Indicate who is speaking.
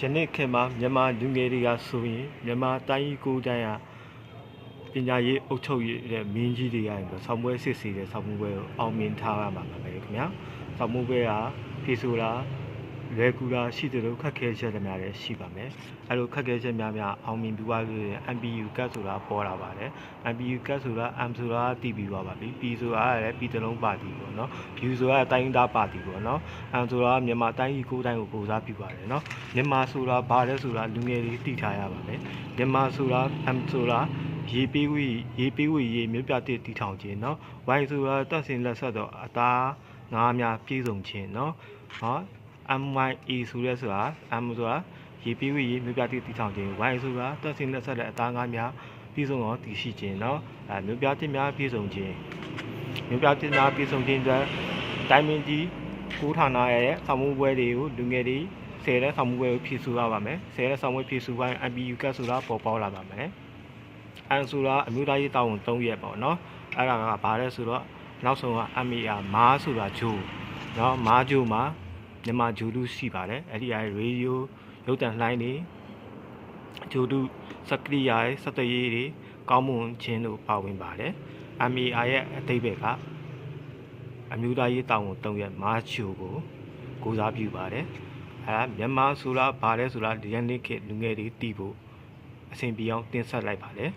Speaker 1: ယနေ့ခေတ်မှာမြန်မာလူငယ်တွေကဆိုရင်မြန်မာတိုင်းကြီးကိုယ်တိုင်ဟာပညာရေးအုပ်ချုပ်ရေးတဲ့မင်းကြီးတွေရရင်တော့ဆောင်းပွဲစစ်စီတဲ့ဆောင်းပွဲကိုအောင်မြင်ထားရမှာပါပဲခင်ဗျာဆောင်းပွဲကဖြေဆိုတာ လွယ်ကူတာရှိတယ်လို့ခက်ခဲချက်တွေများလည်းရှိပါမယ်အဲလိုခက်ခဲချက်များများအောင်မြင်ပြီးသွားလို့ရင် MPU ကတ်ဆိုတာပေါ်လာပါတယ် MPU ကတ်ဆိုတာ M ဆိုတာတည်ပြီးသွားပါပြီ P ဆိုတာလည်းပြည်တလုံးပါတီပေါ့နော် U ဆိုတာတိုင်းသားပါတီပေါ့နော် M ဆိုတာမြန်မာတိုင်းကြီးကိုယ်တိုင်းကိုကိုစားပြုပါတယ်နော်မြန်မာဆိုတာဘာလဲဆိုတာလူငယ်တွေသိထားရပါမယ်မြန်မာဆိုတာ M ဆိုတာရေပေးဝေးရေပေးဝေးရေမြို့ပြတဲ့တီထောင်ခြင်းเนาะ Y ဆိုတာတက်စင်လက်ဆက်တော့အသားငါးများပြည့်စုံခြင်းเนาะဟော MYE ဆိုရဲဆိုတာ M ဆိုတာရေပေးဝေးရေမြို့ပြတဲ့တီထောင်ခြင်း Y ဆိုတာတက်စင်လက်ဆက်တဲ့အသားငါးများပြည့်စုံတော့တည်ရှိခြင်းเนาะအဲမြို့ပြတဲ့များပြည့်စုံခြင်းမြို့ပြတဲ့များပြည့်စုံခြင်းအတွက်တိုင်းမင်းကြီးကိုဌာနရဲ့ဆောင်မှုပွဲတွေကိုလူငယ်တွေဆယ်တဲ့ဆောင်မှုပွဲကိုဖြည့်ဆူရပါမယ်ဆယ်တဲ့ဆောင်မှုဖြည့်ဆူပိုင်း MPU ကတ်ဆိုတာပေါ်ပေါက်လာပါမယ် အန်ဆိုတာအမျိုးသားရေးတာဝန်3ရက်ပေါ့နော်အဲ့ဒါကဘာလဲဆိုတော့နောက်ဆုံးက MER မားဆိုတာဂျိုเนาะမားဂျိုမှာ မြန်မာဂျိုလူရှိပါတယ်အဲ့ဒီအဲရေဒီယိုရုပ်တံလှိုင်းတွေဂျိုလူစကရိယာရဲ့စက်တရေးတွေကောင်းမွန်ခြင်းတို့ပါဝင်ပါတယ် MER ရဲ့အတိတ်ဘက်ကအမျိုးသားရေးတာဝန်3ရက်မားဂျိုကိုကိုစားပြုပါတယ်အဲဒါမြန်မာဆိုတာဘာလဲဆိုတာဒီယန်နစ်ခေတ်လူငယ်တွေတည်ဖို့အဆင်ပြေအောင်တင်ဆက်လိုက်ပါတယ်